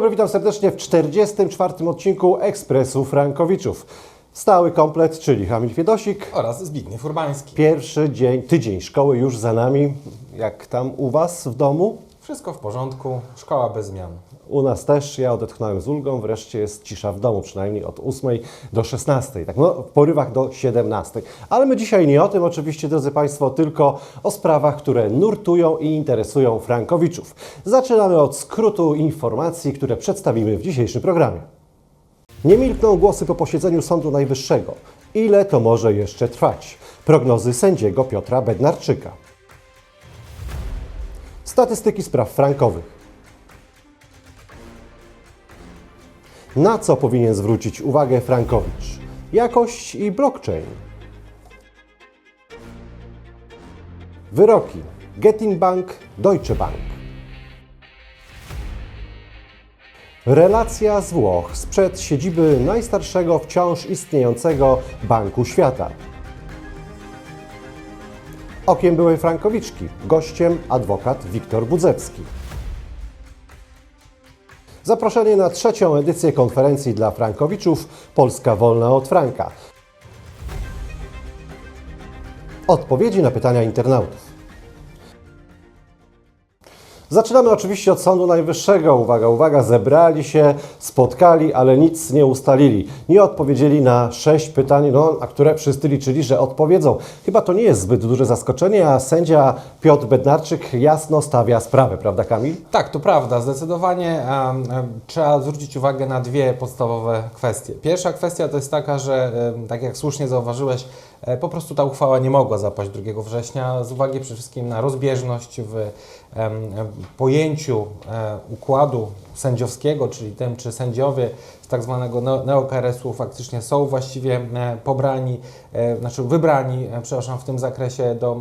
Dobry, witam serdecznie w 44. odcinku Ekspresu Frankowiczów. Stały komplet, czyli Hamil Fiedosik. oraz Zbigniew Urbański. Pierwszy dzień, tydzień szkoły już za nami. Jak tam u Was w domu? Wszystko w porządku, szkoła bez zmian. U nas też, ja odetchnąłem z ulgą, wreszcie jest cisza w domu, przynajmniej od 8 do 16, tak no, w porywach do 17. Ale my dzisiaj nie o tym oczywiście, drodzy Państwo, tylko o sprawach, które nurtują i interesują Frankowiczów. Zaczynamy od skrótu informacji, które przedstawimy w dzisiejszym programie. Nie milkną głosy po posiedzeniu Sądu Najwyższego. Ile to może jeszcze trwać? Prognozy sędziego Piotra Bednarczyka. Statystyki spraw frankowych. Na co powinien zwrócić uwagę Frankowicz? Jakość i blockchain. Wyroki. Getin Bank, Deutsche Bank. Relacja z Włoch sprzed siedziby najstarszego wciąż istniejącego Banku Świata. Okiem byłej Frankowiczki, gościem adwokat Wiktor Budzewski. Zaproszenie na trzecią edycję konferencji dla Frankowiczów Polska wolna od Franka. Odpowiedzi na pytania internautów. Zaczynamy oczywiście od Sądu Najwyższego. Uwaga, uwaga, zebrali się, spotkali, ale nic nie ustalili. Nie odpowiedzieli na sześć pytań, no, na które wszyscy liczyli, że odpowiedzą. Chyba to nie jest zbyt duże zaskoczenie, a sędzia Piotr Bednarczyk jasno stawia sprawę, prawda Kamil? Tak, to prawda. Zdecydowanie em, trzeba zwrócić uwagę na dwie podstawowe kwestie. Pierwsza kwestia to jest taka, że em, tak jak słusznie zauważyłeś, po prostu ta uchwała nie mogła zapaść 2 września z uwagi przede wszystkim na rozbieżność w pojęciu e, układu sędziowskiego, czyli tym, czy sędziowie z tak zwanego neo- neokRS-u faktycznie są właściwie e, pobrani, e, znaczy wybrani, e, przepraszam, w tym zakresie do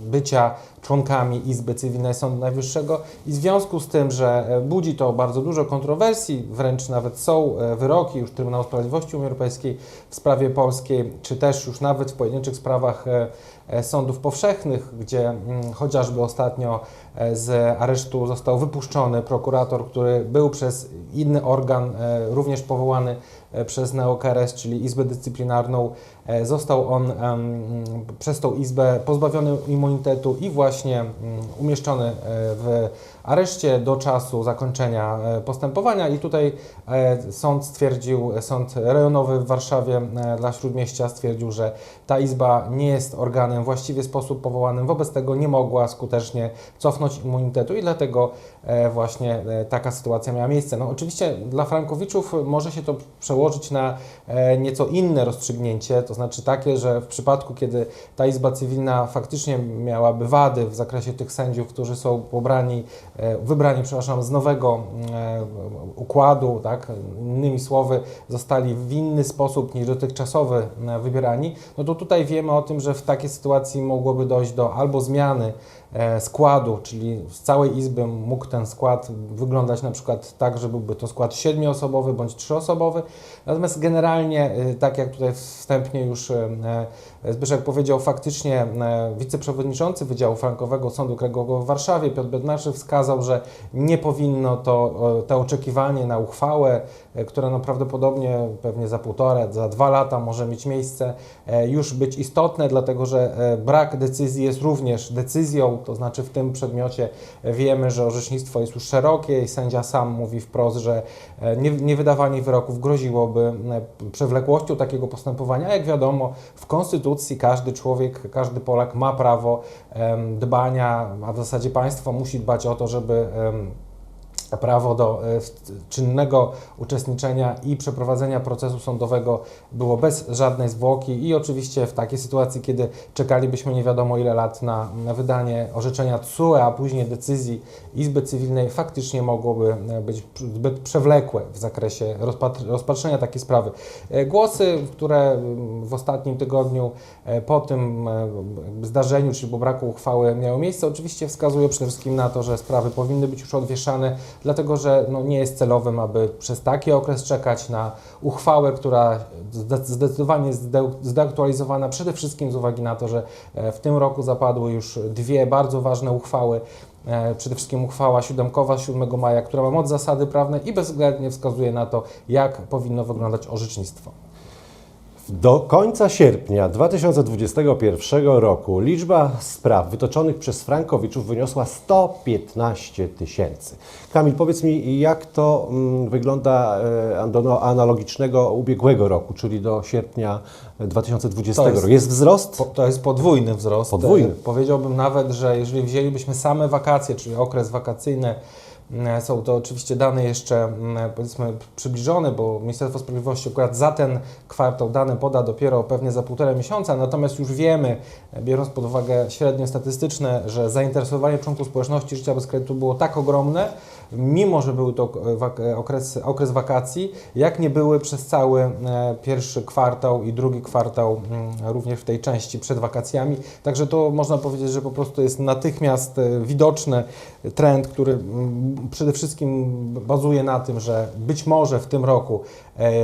bycia członkami Izby Cywilnej Sądu Najwyższego. I w związku z tym, że budzi to bardzo dużo kontrowersji, wręcz nawet są wyroki już Trybunału Sprawiedliwości Unii Europejskiej w sprawie polskiej, czy też już nawet w pojedynczych sprawach sądów powszechnych, gdzie mm, chociażby ostatnio e, z aresztu został wypuszczony prokurator, który był przez inny organ, e, również powołany e, przez NeoKRS, czyli Izbę Dyscyplinarną. E, Został on przez tą Izbę pozbawiony immunitetu i właśnie mm, umieszczony e, w areszcie do czasu zakończenia e, postępowania. I tutaj e, sąd stwierdził, sąd rejonowy w Warszawie e, dla Śródmieścia stwierdził, że ta Izba nie jest organem właściwie sposób powołanym, wobec tego nie mogła skutecznie cofnąć immunitetu i dlatego właśnie taka sytuacja miała miejsce. No oczywiście dla Frankowiczów może się to przełożyć na nieco inne rozstrzygnięcie, to znaczy takie, że w przypadku, kiedy ta Izba Cywilna faktycznie miałaby wady w zakresie tych sędziów, którzy są pobrani, wybrani, przepraszam, z nowego e, układu, tak, innymi słowy, zostali w inny sposób niż dotychczasowy e, wybierani, no to tutaj wiemy o tym, że w takiej sytuacji mogłoby dojść do albo zmiany e, składu, czyli z całej Izby mógł ten skład wyglądać na przykład tak, że byłby to skład siedmioosobowy bądź trzyosobowy. Natomiast generalnie, e, tak jak tutaj wstępnie już e, e, Zbyszek powiedział, faktycznie e, wiceprzewodniczący Wydziału Frankowego Sądu Okręgowego w Warszawie, Piotr Bednarczyk, wskazał, że nie powinno to, e, to oczekiwanie na uchwałę, e, które no prawdopodobnie pewnie za półtora, za dwa lata może mieć miejsce, już być istotne, dlatego że brak decyzji jest również decyzją, to znaczy w tym przedmiocie wiemy, że orzecznictwo jest już szerokie i sędzia sam mówi wprost, że nie- niewydawanie wyroków groziłoby przewlekłością takiego postępowania. Jak wiadomo, w Konstytucji każdy człowiek, każdy Polak ma prawo dbania, a w zasadzie państwo musi dbać o to, żeby prawo do e, czynnego uczestniczenia i przeprowadzenia procesu sądowego było bez żadnej zwłoki i oczywiście w takiej sytuacji, kiedy czekalibyśmy nie wiadomo ile lat na, na wydanie orzeczenia TSUE, a później decyzji Izby Cywilnej, faktycznie mogłoby e, być zbyt przewlekłe w zakresie rozpatr- rozpatrzenia takiej sprawy. E, Głosy, które w ostatnim tygodniu po tym zdarzeniu, czyli po braku uchwały miały miejsce, oczywiście wskazują przede wszystkim na to, że sprawy powinny być już odwieszane, dlatego że no, nie jest celowym, aby przez taki okres czekać na uchwałę, która zde- zdecydowanie jest zdeaktualizowana, przede wszystkim z uwagi na to, że e, w tym roku zapadły już dwie bardzo ważne uchwały. E, Przede wszystkim uchwała siódemkowa z 7 maja, która ma moc zasady prawne i bezwzględnie wskazuje na to, jak powinno wyglądać orzecznictwo. Do końca sierpnia 2021 roku liczba spraw wytoczonych przez Frankowiczów wyniosła 115 tysięcy. Kamil, powiedz mi, jak to mm, wygląda e, do analogicznego ubiegłego roku, czyli do sierpnia 2020 To jest- roku? Jest wzrost? Po, to jest podwójny wzrost. Podwójny. E, Powiedziałbym nawet, że jeżeli wzięlibyśmy same wakacje, czyli okres wakacyjny, są to oczywiście dane jeszcze m, powiedzmy przybliżone, bo Ministerstwo Sprawiedliwości akurat za ten kwartał dane poda dopiero pewnie za półtora miesiąca, natomiast już wiemy, e, biorąc pod uwagę średnie statystyczne, że zainteresowanie członków społeczności życia bez kredytu było tak ogromne, mimo że był to e, e, okres, okres wakacji, jak nie były przez cały e, pierwszy kwartał i drugi kwartał mm, również w tej części przed wakacjami. Także to można powiedzieć, że po prostu jest natychmiast widoczny trend, który mm, przede wszystkim bazuje na tym, że być może w tym roku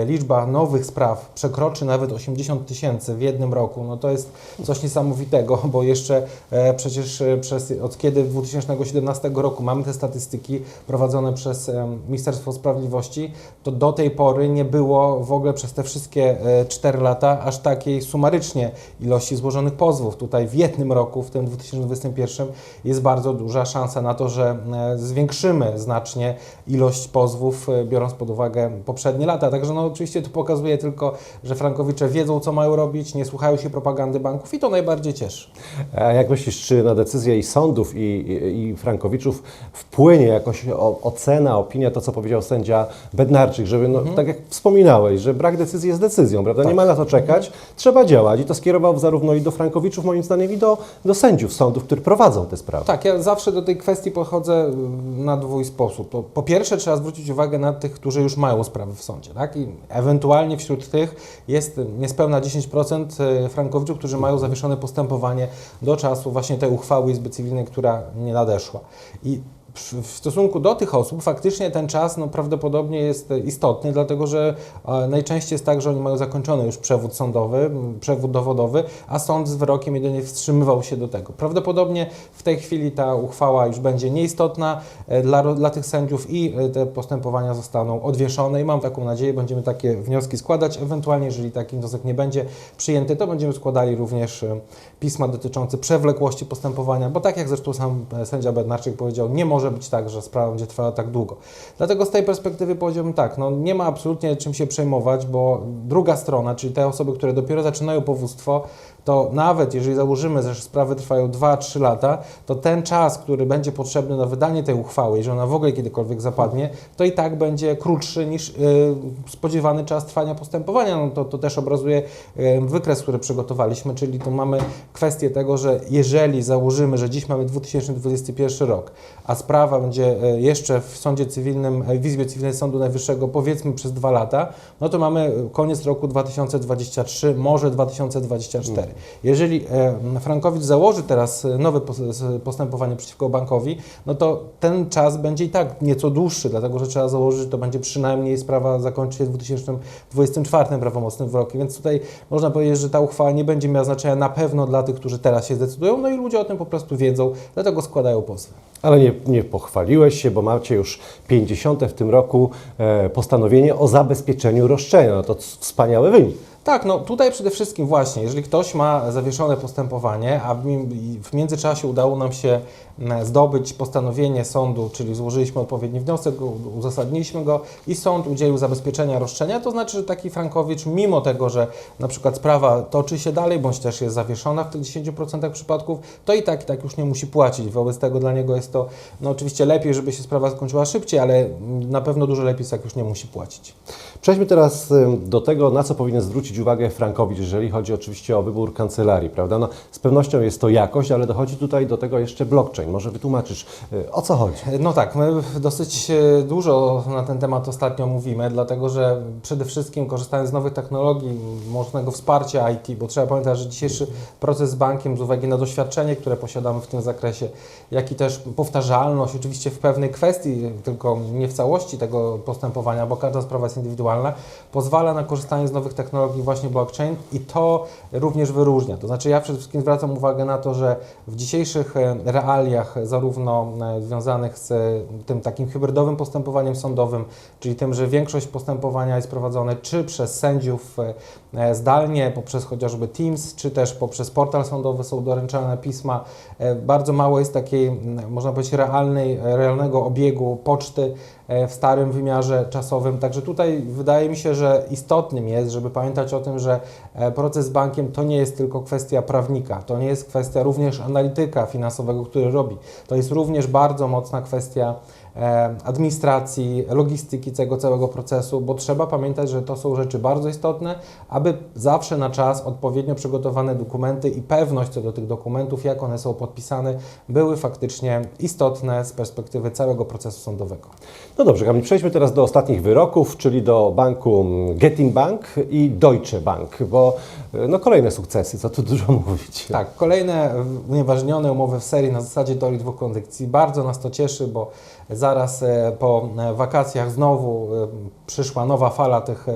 liczba nowych spraw przekroczy nawet 80 tysięcy w jednym roku. No to jest coś niesamowitego, bo jeszcze przecież przez, od kiedy 2017 roku mamy te statystyki prowadzone przez Ministerstwo Sprawiedliwości, to do tej pory nie było w ogóle przez te wszystkie e, 4 lata aż takiej sumarycznie ilości złożonych pozwów. Tutaj w jednym roku, w tym 2021, jest bardzo duża szansa na to, że e, zwiększymy znacznie ilość pozwów, e, biorąc pod uwagę poprzednie lata. Także no, oczywiście to pokazuje tylko, że Frankowicze wiedzą, co mają robić, nie słuchają się propagandy banków i to najbardziej cieszy. A jak myślisz, czy na decyzję i sądów, i, i, i Frankowiczów wpłynie jakoś o, ocena, opinia, to co powiedział sędzia Bednarczyk, żeby, no, tak jak wspominałeś, że brak decyzji jest decyzją, prawda? Nie ma na to czekać, trzeba działać. I to skierował zarówno i do Frankowiczów, moim zdaniem, i do, do sędziów sądów, którzy prowadzą te sprawy. Tak, ja zawsze do tej kwestii podchodzę y, na dwój sposób. Po, po pierwsze trzeba zwrócić uwagę na tych, którzy już mają sprawy w sądzie, tak? I ewentualnie wśród tych jest niespełna 10% y, frankowiczów, którzy mają zawieszone postępowanie do czasu właśnie tej uchwały Izby Cywilnej, która nie nadeszła. I w stosunku do tych osób faktycznie ten czas no, prawdopodobnie jest istotny, dlatego że e, najczęściej jest tak, że oni mają zakończony już przewód sądowy, przewód dowodowy, a sąd z wyrokiem jedynie wstrzymywał się do tego. Prawdopodobnie w tej chwili ta uchwała już będzie nieistotna e, dla, dla tych sędziów i e, te postępowania zostaną odwieszone i mam taką nadzieję, będziemy takie wnioski składać. Ewentualnie, jeżeli taki wniosek nie będzie przyjęty, to będziemy składali również pisma dotyczące przewlekłości postępowania, bo tak jak zresztą sam sędzia Bednarczyk powiedział, nie może być tak, że sprawa będzie trwała tak długo. Dlatego z tej perspektywy powiedziałbym tak, no nie ma absolutnie czym się przejmować, bo druga strona, czyli te osoby, które dopiero zaczynają powództwo, to nawet jeżeli założymy, że sprawy trwają 2-3 lata, to ten czas, który będzie potrzebny na wydanie tej uchwały, jeżeli ona w ogóle kiedykolwiek zapadnie, to i tak będzie krótszy niż y, spodziewany czas trwania postępowania. No to, to też obrazuje y, wykres, który przygotowaliśmy, czyli tu mamy kwestię tego, że jeżeli założymy, że dziś mamy 2021 rok, a sprawa będzie y, jeszcze w sądzie cywilnym, y, w Izbie Cywilnej Sądu Najwyższego powiedzmy przez dwa lata, no to mamy koniec roku 2023, może 2024. Jeżeli e, Frankowicz założy teraz e, nowe s- postępowanie przeciwko bankowi, no to ten czas będzie i tak nieco dłuższy, dlatego że trzeba założyć, że to będzie przynajmniej sprawa zakończy się w 2024 prawomocnym wyrokiem, więc tutaj można powiedzieć, że ta uchwała nie będzie miała znaczenia na pewno dla tych, którzy teraz się zdecydują, no i ludzie o tym po prostu wiedzą, dlatego składają pozwy. Ale nie, nie pochwaliłeś się, bo macie już 50 w tym roku e, postanowienie o zabezpieczeniu roszczenia. No to wspaniały wynik. Tak, no tutaj przede wszystkim właśnie, jeżeli ktoś ma zawieszone postępowanie, a w, mi- w międzyczasie udało nam się zdobyć postanowienie sądu, czyli złożyliśmy odpowiedni wniosek, uzasadniliśmy go i sąd udzielił zabezpieczenia roszczenia, to znaczy, że taki Frankowicz, mimo tego, że na przykład sprawa toczy się dalej, bądź też jest zawieszona w tych 10% przypadków, to i tak i tak już nie musi płacić. Wobec tego dla niego jest to, no oczywiście lepiej, żeby się sprawa skończyła szybciej, ale na pewno dużo lepiej jest, jak już nie musi płacić. Przejdźmy teraz do tego, na co powinien zwrócić zwrócić uwagę Frankowicz, jeżeli chodzi oczywiście o wybór kancelarii, prawda? No, z pewnością jest to jakość, ale dochodzi tutaj do tego jeszcze blockchain. Może wytłumaczysz, y, o co chodzi? No tak, my dosyć e, dużo na ten temat ostatnio mówimy, dlatego że przede wszystkim korzystając z nowych technologii, możnego wsparcia IT, bo trzeba pamiętać, że dzisiejszy proces z bankiem z uwagi na doświadczenie, które posiadamy w tym zakresie, jak i też powtarzalność, oczywiście w pewnej kwestii, tylko nie w całości tego postępowania, bo każda sprawa jest indywidualna, pozwala na korzystanie z nowych technologii właśnie blockchain i to również wyróżnia. To znaczy ja przede wszystkim zwracam uwagę na to, że w dzisiejszych e, realiach, zarówno e, związanych z tym takim hybrydowym postępowaniem sądowym, czyli tym, że większość postępowania jest prowadzone czy przez sędziów e, zdalnie, poprzez chociażby Teams, czy też poprzez portal sądowy są doręczane pisma. E, Bardzo mało jest takiej, można powiedzieć, realnej, realnego obiegu poczty e, w starym wymiarze czasowym. Także tutaj wydaje mi się, że istotnym jest, żeby pamiętać o tym, że e, proces z bankiem to nie jest tylko kwestia prawnika, to nie jest kwestia również analityka finansowego, który robi. To jest również bardzo mocna kwestia e, administracji, logistyki tego całego procesu, bo trzeba pamiętać, że to są rzeczy bardzo istotne, aby zawsze na czas odpowiednio przygotowane dokumenty i pewność co do tych dokumentów, jak one są podpisane, były faktycznie istotne z perspektywy całego procesu sądowego. No dobrze, Kamil, przejdźmy teraz do ostatnich wyroków, czyli do banku Getin Bank i Deutsche Bank, bo y, no, kolejne sukcesy, co tu dużo mówić. Tak, kolejne unieważnione umowy w serii na zasadzie teorii dwóch kondycji. Bardzo nas to cieszy, bo zaraz e, po e, wakacjach znowu e, przyszła nowa fala tych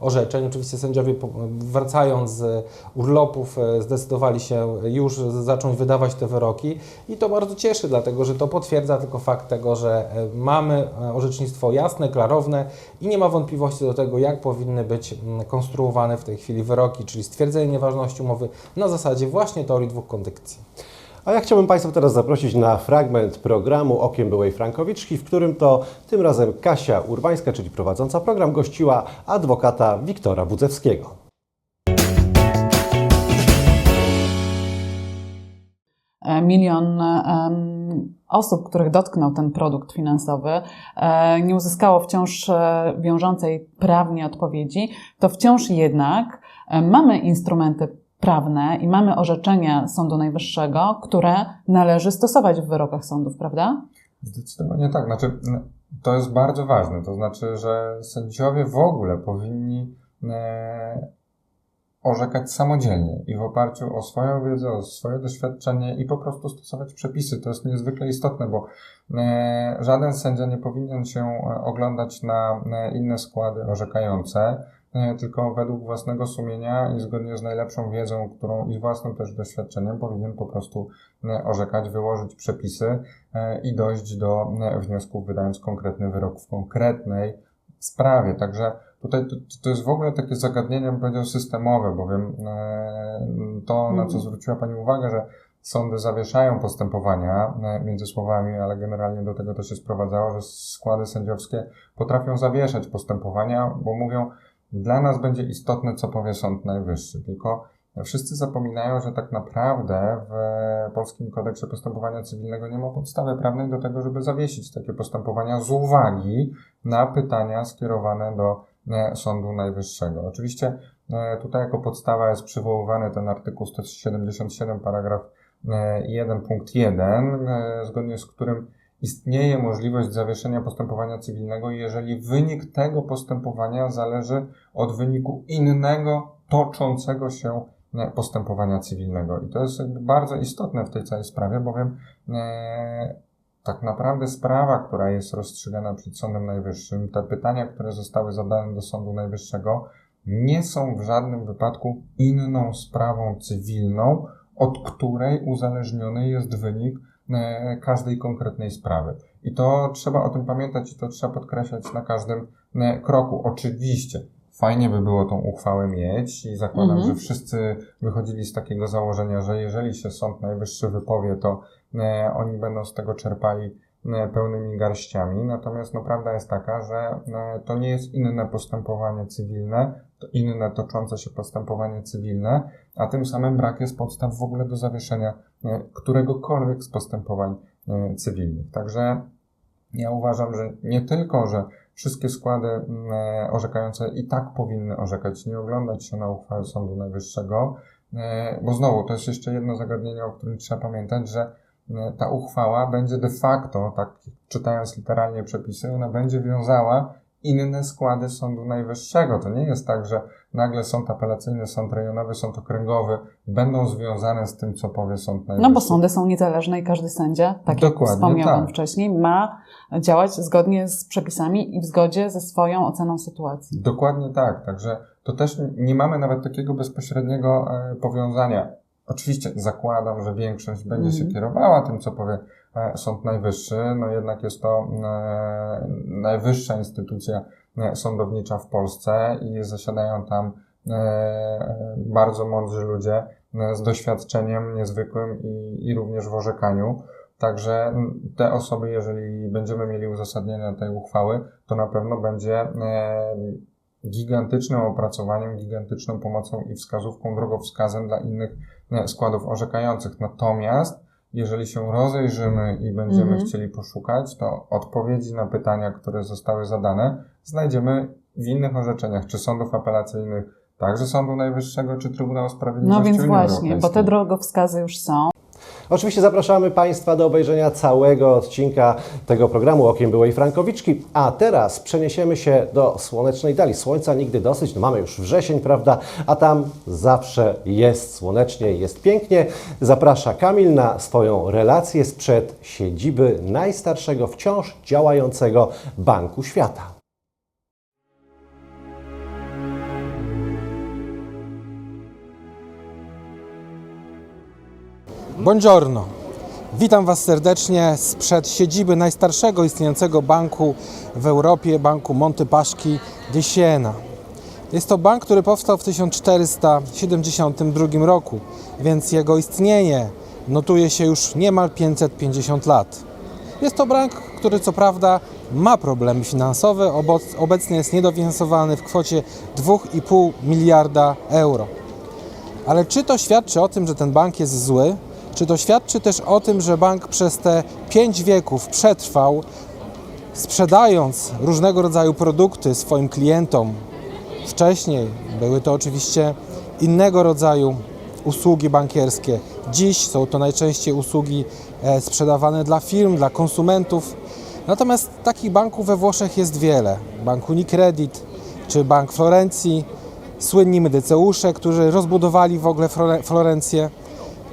orzeczeń. Oczywiście sędziowie wracając z urlopów zdecydowali się już zacząć wydawać te wyroki i to bardzo cieszy, dlatego że to potwierdza tylko fakt tego, że mamy orzecznictwo jasne, klarowne i nie ma wątpliwości do tego, jak powinny być mm, konstruowane w tej chwili wyroki, czyli stwierdzenie nieważności umowy na zasadzie właśnie teorii dwóch kondycji. A ja chciałbym Państwa teraz zaprosić na fragment programu Okiem byłej Frankowiczki, w którym to tym razem Kasia Urbańska, czyli prowadząca program, gościła adwokata Wiktora Budzewskiego. E, milion em, osób, których dotknął ten produkt finansowy, e, nie uzyskało wciąż e, wiążącej prawnie odpowiedzi, to wciąż jednak mamy instrumenty prawne i mamy orzeczenia Sądu Najwyższego, które należy stosować w wyrokach sądów, prawda? Zdecydowanie tak. Znaczy, to jest bardzo ważne. To znaczy, że sędziowie w ogóle powinni e, orzekać samodzielnie i w oparciu o swoją wiedzę, o swoje doświadczenie i po prostu stosować przepisy. To jest niezwykle istotne, bo e, żaden sędzia nie powinien się e, oglądać na e, inne składy orzekające, tylko według własnego sumienia i zgodnie z najlepszą wiedzą, którą i z własnym też doświadczeniem powinien po prostu orzekać, wyłożyć przepisy e, i dojść do wniosków, wydając konkretny wyrok w konkretnej sprawie. Także tutaj to, to jest w ogóle takie zagadnienie, bym powiedział, systemowe, bowiem e, to, na co Mhm. zwróciła Pani uwagę, że sądy zawieszają postępowania między słowami, ale generalnie do tego to się sprowadzało, że składy sędziowskie potrafią zawieszać postępowania, bo mówią, dla nas będzie istotne, co powie Sąd Najwyższy. Tylko wszyscy zapominają, że tak naprawdę w Polskim Kodeksie Postępowania Cywilnego nie ma podstawy prawnej do tego, żeby zawiesić takie postępowania z uwagi na pytania skierowane do e, Sądu Najwyższego. Oczywiście e, tutaj jako podstawa jest przywoływany ten artykuł 177 paragraf e, 1 punkt 1, e, zgodnie z którym istnieje możliwość zawieszenia postępowania cywilnego, jeżeli wynik tego postępowania zależy od wyniku innego toczącego się e, postępowania cywilnego. I to jest bardzo istotne w tej całej sprawie, bowiem e, tak naprawdę sprawa, która jest rozstrzygana przed Sądem Najwyższym, te pytania, które zostały zadane do Sądu Najwyższego, nie są w żadnym wypadku inną sprawą cywilną, od której uzależniony jest wynik każdej konkretnej sprawy. I to trzeba o tym pamiętać i to trzeba podkreślać na każdym e, kroku. Oczywiście fajnie by było tą uchwałę mieć i zakładam, Mhm. że wszyscy wychodzili z takiego założenia, że jeżeli się Sąd Najwyższy wypowie, to e, oni będą z tego czerpali e, pełnymi garściami. Natomiast no, prawda jest taka, że e, to nie jest inne postępowanie cywilne, inne toczące się postępowanie cywilne, a tym samym brak jest podstaw w ogóle do zawieszenia e, któregokolwiek z postępowań e, cywilnych. Także Ja uważam, że nie tylko, że wszystkie składy mm, e, orzekające i tak powinny orzekać, nie oglądać się na uchwałę Sądu Najwyższego, bo znowu to jest jeszcze jedno zagadnienie, o którym trzeba pamiętać, że ta uchwała będzie de facto, tak czytając literalnie przepisy, ona będzie wiązała inne składy Sądu Najwyższego. To nie jest tak, że nagle sąd apelacyjny, sąd rejonowy, sąd okręgowy będą związane z tym, co powie Sąd Najwyższy. No bo sądy są niezależne i każdy sędzia, tak jak Dokładnie wspomniałam tak. wcześniej, ma działać zgodnie z przepisami i w zgodzie ze swoją oceną sytuacji. Dokładnie tak. Także to też nie mamy nawet takiego bezpośredniego e, powiązania. Oczywiście zakładam, że większość będzie się Mhm. kierowała tym, co powie Sąd Najwyższy. No jednak jest to e, najwyższa instytucja e, sądownicza w Polsce i zasiadają tam e, bardzo mądrzy ludzie e, z doświadczeniem niezwykłym i, i również w orzekaniu. Także te osoby, jeżeli będziemy mieli uzasadnienie tej uchwały, to na pewno będzie e, gigantycznym opracowaniem, gigantyczną pomocą i wskazówką, drogowskazem dla innych e, składów orzekających. Natomiast jeżeli się rozejrzymy i będziemy Mhm. chcieli poszukać, to odpowiedzi na pytania, które zostały zadane, znajdziemy w innych orzeczeniach, czy sądów apelacyjnych, także Sądu Najwyższego, czy Trybunału Sprawiedliwości No więc Unii właśnie, bo te drogowskazy już są. Oczywiście zapraszamy Państwa do obejrzenia całego odcinka tego programu Okiem Byłej Frankowiczki. A teraz przeniesiemy się do słonecznej dali. Słońca nigdy dosyć, no mamy już wrzesień, prawda? A tam zawsze jest słonecznie, jest pięknie. Zaprasza Kamil na swoją relację sprzed siedziby najstarszego wciąż działającego Banku Świata. Buongiorno. Witam Was serdecznie sprzed siedziby najstarszego istniejącego banku w Europie, banku Monte Paschi di Siena. Jest to bank, który powstał w 1472 roku, więc jego istnienie notuje się już niemal 550 lat. Jest to bank, który co prawda ma problemy finansowe, obecnie jest niedofinansowany w kwocie 2,5 miliarda euro. Ale czy to świadczy o tym, że ten bank jest zły? Czy to świadczy też o tym, że bank przez te pięć wieków przetrwał, sprzedając różnego rodzaju produkty swoim klientom? Wcześniej były to oczywiście innego rodzaju usługi bankierskie. Dziś są to najczęściej usługi e, sprzedawane dla firm, dla konsumentów. Natomiast takich banków we Włoszech jest wiele. Bank Unicredit czy Bank Florencji, słynni medyceusze, którzy rozbudowali w ogóle Flore- Florencję.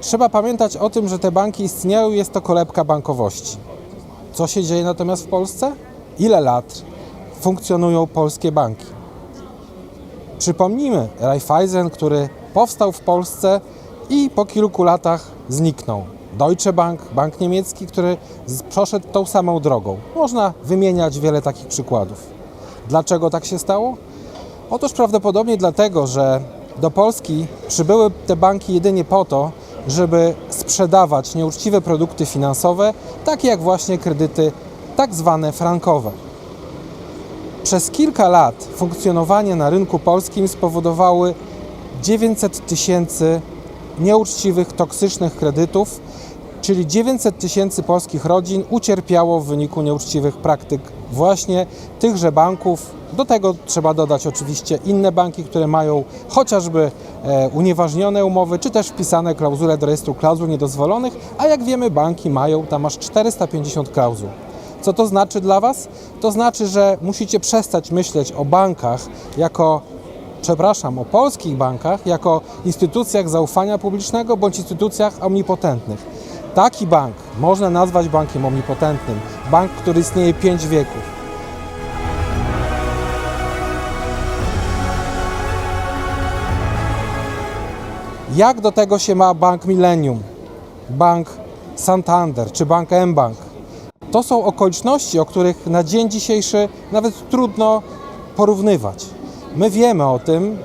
Trzeba pamiętać o tym, że te banki istnieją i jest to kolebka bankowości. Co się dzieje natomiast w Polsce? Ile lat funkcjonują polskie banki? Przypomnijmy Raiffeisen, który powstał w Polsce i po kilku latach zniknął. Deutsche Bank, bank niemiecki, który przeszedł tą samą drogą. Można wymieniać wiele takich przykładów. Dlaczego tak się stało? Otóż prawdopodobnie dlatego, że do Polski przybyły te banki jedynie po to, żeby sprzedawać nieuczciwe produkty finansowe, takie jak właśnie kredyty tak zwane frankowe. Przez kilka lat funkcjonowanie na rynku polskim spowodowały 900 tysięcy nieuczciwych, toksycznych kredytów, czyli 900 tysięcy polskich rodzin ucierpiało w wyniku nieuczciwych praktyk właśnie tychże banków. Do tego trzeba dodać oczywiście inne banki, które mają chociażby e, unieważnione umowy, czy też wpisane klauzule do rejestru klauzul niedozwolonych, a jak wiemy banki mają tam aż 450 klauzul. Co to znaczy dla Was? To znaczy, że musicie przestać myśleć o bankach jako, przepraszam, o polskich bankach jako instytucjach zaufania publicznego bądź instytucjach omnipotentnych. Taki bank można nazwać bankiem omnipotentnym. Bank, który istnieje 5 wieków. Jak do tego się ma Bank Millennium, Bank Santander czy Bank M-Bank? To są okoliczności, o których na dzień dzisiejszy nawet trudno porównywać. My wiemy o tym,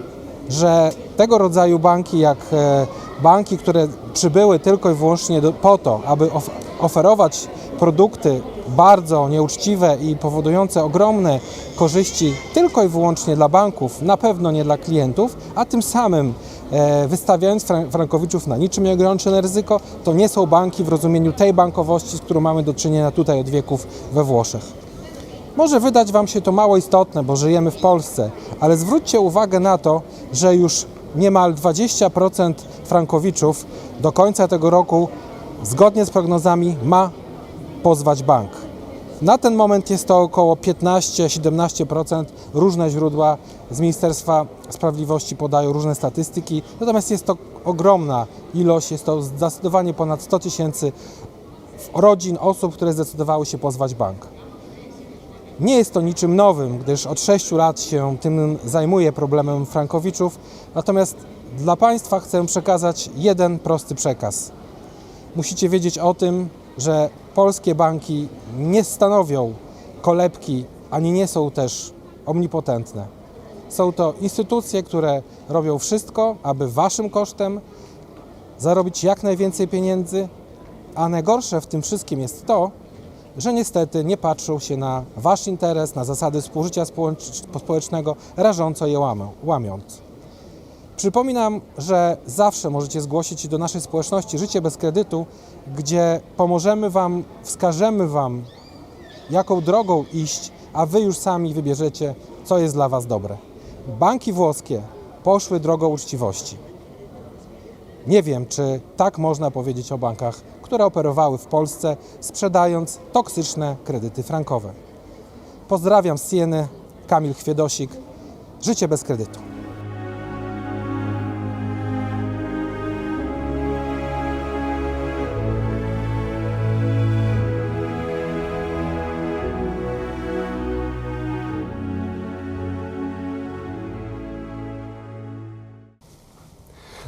że tego rodzaju banki, jak e, banki, które przybyły tylko i wyłącznie do, po to, aby of, oferować produkty bardzo nieuczciwe i powodujące ogromne korzyści tylko i wyłącznie dla banków, na pewno nie dla klientów, a tym samym e, wystawiając fran- frankowiczów na niczym nieograniczone ryzyko, to nie są banki w rozumieniu tej bankowości, z którą mamy do czynienia tutaj od wieków we Włoszech. Może wydać Wam się to mało istotne, bo żyjemy w Polsce, ale zwróćcie uwagę na to, że już niemal 20% frankowiczów do końca tego roku, zgodnie z prognozami, ma pozwać bank. Na ten moment jest to około 15-17%. Różne źródła z Ministerstwa Sprawiedliwości podają różne statystyki, natomiast jest to ogromna ilość, jest to zdecydowanie ponad 100 tysięcy rodzin, osób, które zdecydowały się pozwać bank. Nie jest to niczym nowym, gdyż od 6 lat się tym zajmuję problemem frankowiczów. Natomiast dla Państwa chcę przekazać jeden prosty przekaz. Musicie wiedzieć o tym, że polskie banki nie stanowią kolebki, ani nie są też omnipotentne. Są to instytucje, które robią wszystko, aby Waszym kosztem zarobić jak najwięcej pieniędzy, a najgorsze w tym wszystkim jest to, że niestety nie patrzą się na Wasz interes, na zasady współżycia społecz- społecznego, rażąco je łamią, łamiąc. Przypominam, że zawsze możecie zgłosić się do naszej społeczności Życie bez kredytu, gdzie pomożemy Wam, wskażemy Wam, jaką drogą iść, a Wy już sami wybierzecie, co jest dla Was dobre. Banki włoskie poszły drogą uczciwości. Nie wiem, czy tak można powiedzieć o bankach, które operowały w Polsce, sprzedając toksyczne kredyty frankowe. Pozdrawiam z Sieny, Kamil Chwiedosik. Życie bez kredytu.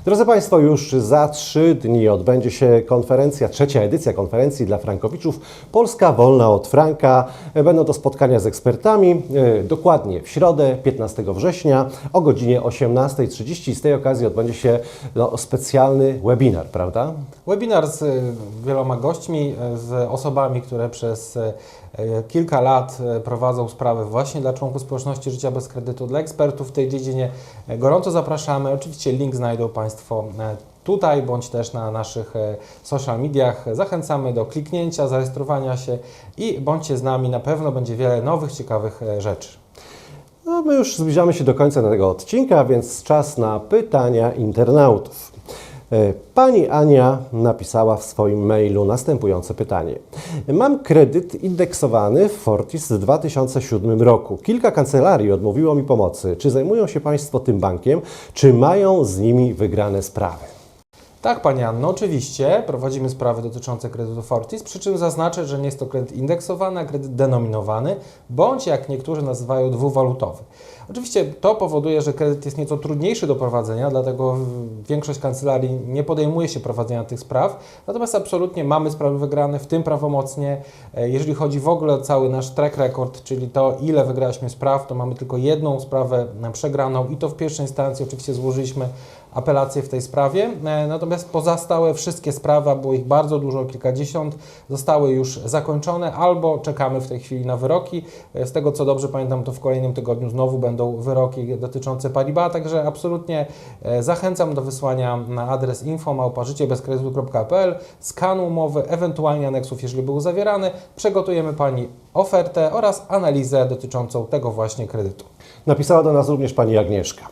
Drodzy Państwo, już za trzy dni odbędzie się konferencja, trzecia edycja konferencji dla frankowiczów Polska wolna od franka. Będą to spotkania z ekspertami, e, dokładnie w środę 15 września o godzinie 18.30. Z tej okazji odbędzie się no, specjalny webinar, prawda? Webinar z y, wieloma gośćmi, y, z osobami, które przez kilka lat y, prowadzą sprawy właśnie dla członków społeczności życia bez kredytu, dla ekspertów w tej dziedzinie. Y, Gorąco zapraszamy. Oczywiście link znajdą Państwo e, tutaj bądź też na naszych e, social mediach. Zachęcamy do kliknięcia, zarejestrowania się i bądźcie z nami. Na pewno będzie wiele nowych, ciekawych e, rzeczy. No, my już zbliżamy się do końca tego odcinka, więc czas na pytania internautów. E, Pani Ania napisała w swoim mailu następujące pytanie. Mam kredyt indeksowany w Fortis w 2007 roku. Kilka kancelarii odmówiło mi pomocy. Czy zajmują się Państwo tym bankiem? Czy mają z nimi wygrane sprawy? Tak, Pani Anno, oczywiście prowadzimy sprawy dotyczące kredytu Fortis, przy czym zaznaczę, że nie jest to kredyt indeksowany, a kredyt denominowany, bądź jak niektórzy nazywają dwuwalutowy. Oczywiście to powoduje, że kredyt jest nieco trudniejszy do prowadzenia, dlatego większość kancelarii nie podejmuje się prowadzenia tych spraw, natomiast absolutnie mamy sprawy wygrane, w tym prawomocnie. E, Jeżeli chodzi w ogóle o cały nasz track record, czyli to ile wygraliśmy spraw, to mamy tylko jedną sprawę e, przegraną i to w pierwszej instancji oczywiście złożyliśmy apelację w tej sprawie. E, Natomiast pozostałe wszystkie sprawy, było ich bardzo dużo, kilkadziesiąt, zostały już zakończone albo czekamy w tej chwili na wyroki. E, Z tego co dobrze pamiętam, to w kolejnym tygodniu znowu będą wyroki dotyczące Pariba, także absolutnie e, zachęcam do wysłania na adres info.życiebezkredytu.pl skanu umowy, ewentualnie aneksów, jeżeli był zawierany. Przygotujemy Pani ofertę oraz analizę dotyczącą tego właśnie kredytu. Napisała do nas również pani Agnieszka.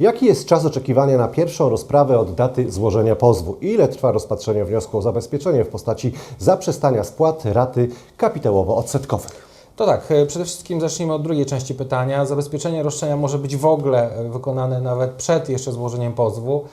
Jaki jest czas oczekiwania na pierwszą rozprawę od daty złożenia pozwu? Ile trwa rozpatrzenie wniosku o zabezpieczenie w postaci zaprzestania spłat raty kapitałowo-odsetkowych? To tak, e, przede wszystkim zacznijmy od drugiej części pytania. Zabezpieczenie roszczenia może być w ogóle e, wykonane nawet przed jeszcze złożeniem pozwu,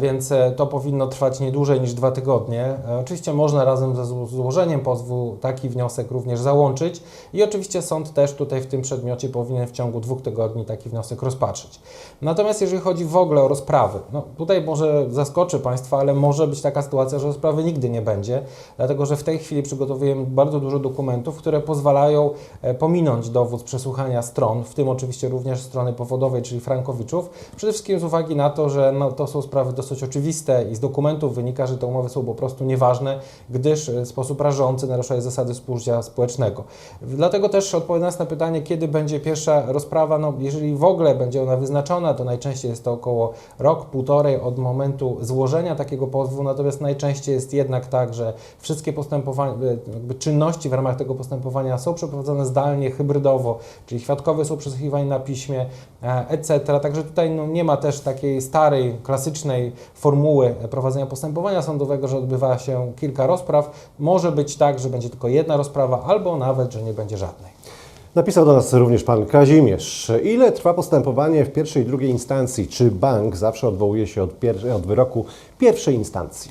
więc e, to powinno trwać nie dłużej niż dwa tygodnie. E, Oczywiście można razem ze zło- złożeniem pozwu taki wniosek również załączyć i oczywiście sąd też tutaj w tym przedmiocie powinien w ciągu dwóch tygodni taki wniosek rozpatrzyć. Natomiast jeżeli chodzi w ogóle o rozprawy, no tutaj może zaskoczy Państwa, ale może być taka sytuacja, że rozprawy nigdy nie będzie, dlatego że w tej chwili przygotowujemy bardzo dużo dokumentów, które pozwalają e, pominąć dowód przesłuchania stron, w tym oczywiście również strony powodowej, czyli frankowiczów, przede wszystkim z uwagi na to, że no, to są sprawy nawet dosyć oczywiste i z dokumentów wynika, że te umowy są po prostu nieważne, gdyż w sposób rażący naruszają zasady współżycia społecznego. Dlatego też odpowiadając na pytanie, kiedy będzie pierwsza rozprawa, no jeżeli w ogóle będzie ona wyznaczona, to najczęściej jest to około rok, półtorej od momentu złożenia takiego pozwu, natomiast najczęściej jest jednak tak, że wszystkie postępowania, jakby czynności w ramach tego postępowania są przeprowadzone zdalnie, hybrydowo, czyli świadkowie są przesłuchiwani na piśmie, e, etc. Także tutaj no, nie ma też takiej starej, klasycznej formuły prowadzenia postępowania sądowego, że odbywa się kilka rozpraw. Może być tak, że będzie tylko jedna rozprawa, albo nawet, że nie będzie żadnej. Napisał do nas również pan Kazimierz. Ile trwa postępowanie w pierwszej i drugiej instancji? Czy bank zawsze odwołuje się od, od wyroku pierwszej instancji?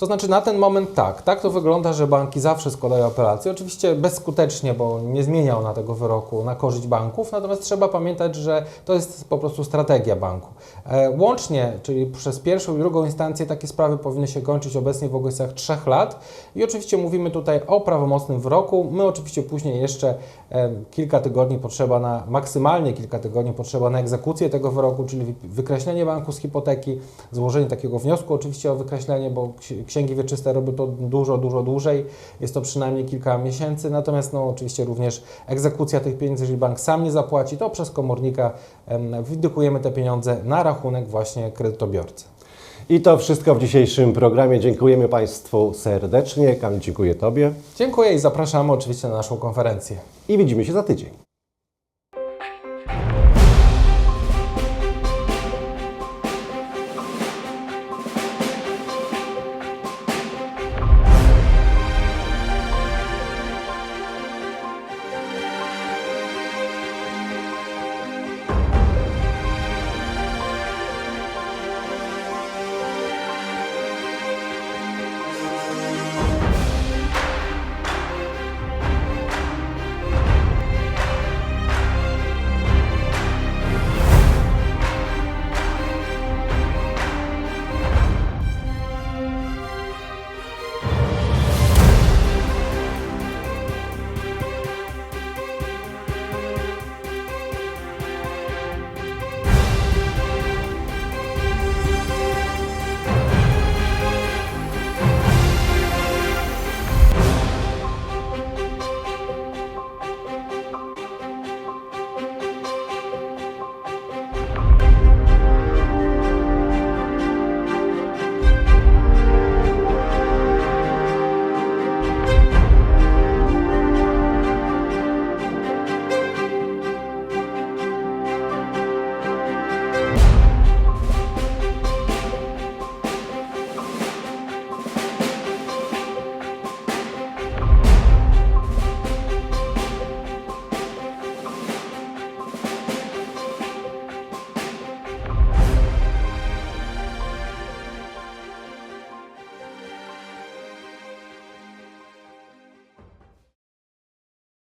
To znaczy na ten moment tak, tak to wygląda, że banki zawsze składają apelację. Oczywiście bezskutecznie, bo nie zmienia ona tego wyroku na korzyść banków, natomiast trzeba pamiętać, że to jest po prostu strategia banku. E, Łącznie, czyli przez pierwszą i drugą instancję takie sprawy powinny się kończyć obecnie w okresach trzech lat i oczywiście mówimy tutaj o prawomocnym wyroku. My oczywiście później jeszcze e, kilka tygodni potrzeba na, maksymalnie kilka tygodni potrzeba na egzekucję tego wyroku, czyli wy- wykreślenie banku z hipoteki, złożenie takiego wniosku oczywiście o wykreślenie, bo księgi wieczyste robią to dużo, dużo dłużej, jest to przynajmniej kilka miesięcy, natomiast no oczywiście również egzekucja tych pieniędzy, jeżeli bank sam nie zapłaci, to przez komornika em, wydykujemy te pieniądze na rachunek właśnie kredytobiorcy. I to wszystko w dzisiejszym programie. Dziękujemy Państwu serdecznie. Kamil, dziękuję Tobie Dziękuję i zapraszamy oczywiście na naszą konferencję. i widzimy się za tydzień.